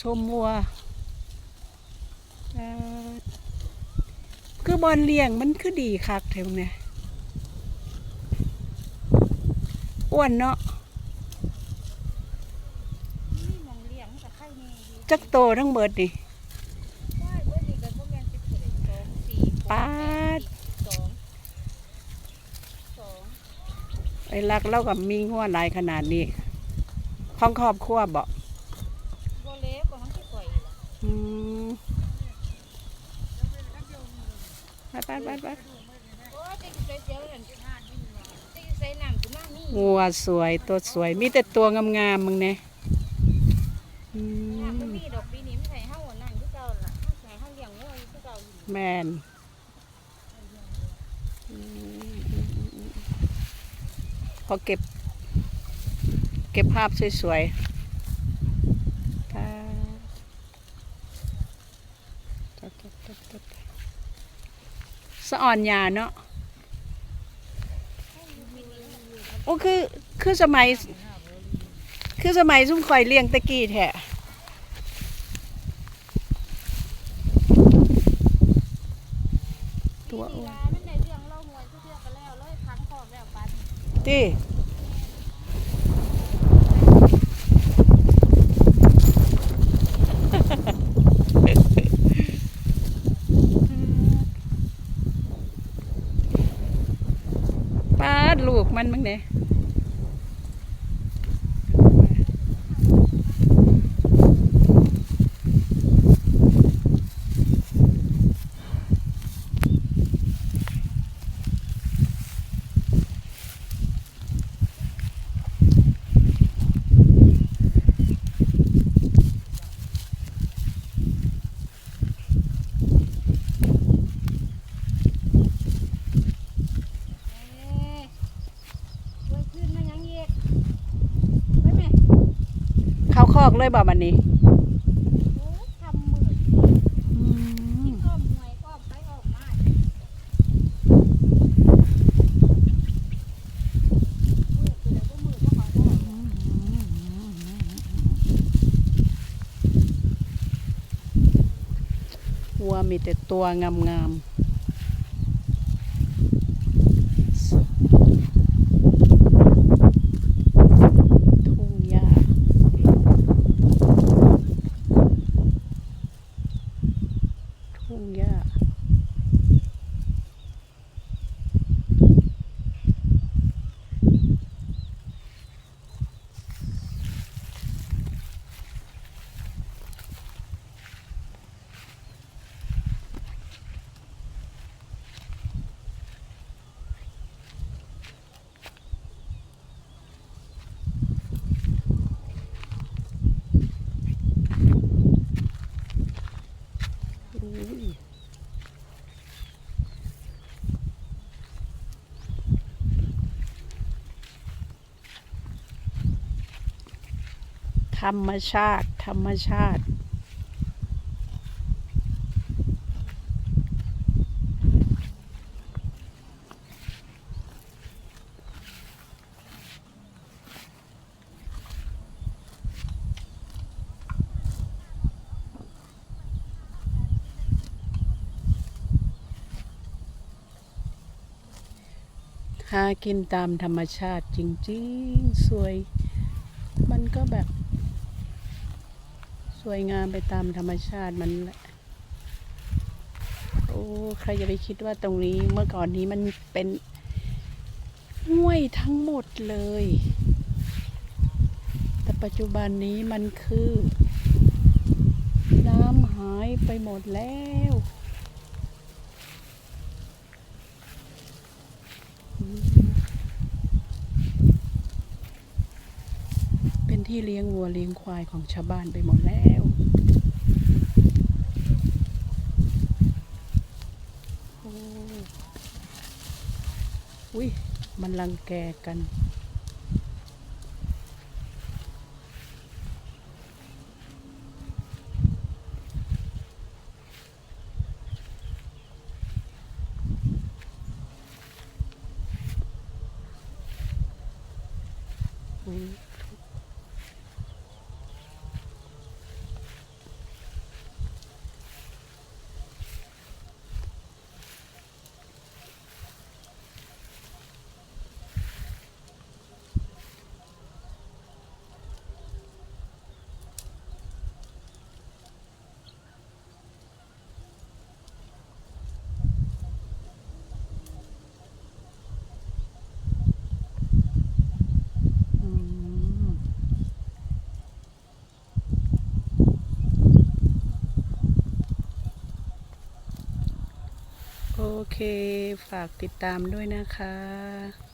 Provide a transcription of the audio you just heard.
ชมวัวคือบอลเลี้ยงมันคือดีคักเท่าเนี่ยอ้วนเนาะจักโตทั้งเบิดนี่ได้เบิปาดไอ้รักเล่ากับมีหัวหลายขนาดนี้ ของครอบครัวบอก บ่เล็กกว่ามันสิปล่อยล่ะ อืม ไปไปไปไปโอ้ยจะอยู่เสียวๆนั่นจะหานนี่ว่าจะอยู่ใส่น้ำกูมานี่งัวสวยตัวสวย มีแต่ตัวงามๆมึงเนี่ยอืน้ำบ่มมีดอกปีนี้ไม่ใส่เฮาอันนั่นคือเก่าล่ะเฮาใส่เฮาเลี้ยงงัวอยู่คือเก่าอยู่แมนอืมพอเก็บ เก็บภาพสวยๆค่ะ สะอ่อนหยาเนาะโอ้คือคือสมัย คือสมัยซุ่มคอยเลี้ยงตะกี้แท้ตัวอ้วนเวลามันได้เรื่องเล่ามวยคือเทื่ ลูกมันมั้งเนี่ยเอ้ยไว้ขึ้นมายังอีกไปแม่ เข้าค อกเลยบ่มันนี้ทำมืออืมอ้อมหวยอ้อมไปอ้อมมามือคืออะไรก็มือก็เขาก็วัวมีแต่ตัวงามๆทุ่งหญ้าทุ่งหญ้าอุ้ย ธรรมชาติ ธรรมชาติ หากินตามธรรมชาติจริง ๆ สวย มันก็แบบ สวยงามไปตามธรรมชาติมันแหละโอ้ใครจะไปคิดว่าตรงนี้เมื่อก่อนนี้มันเป็นห้วยทั้งหมดเลย แต่ปัจจุบันนี้มันคือ น้ำหายไปหมดแล้ว เป็น ที่เลี้ยงวัวเลี้ยงควายของชาวบ้านไปหมดแล้วโอ้อุ้ยมันรังแกกันอุ้ย เค ฝากติดตามด้วยนะคะ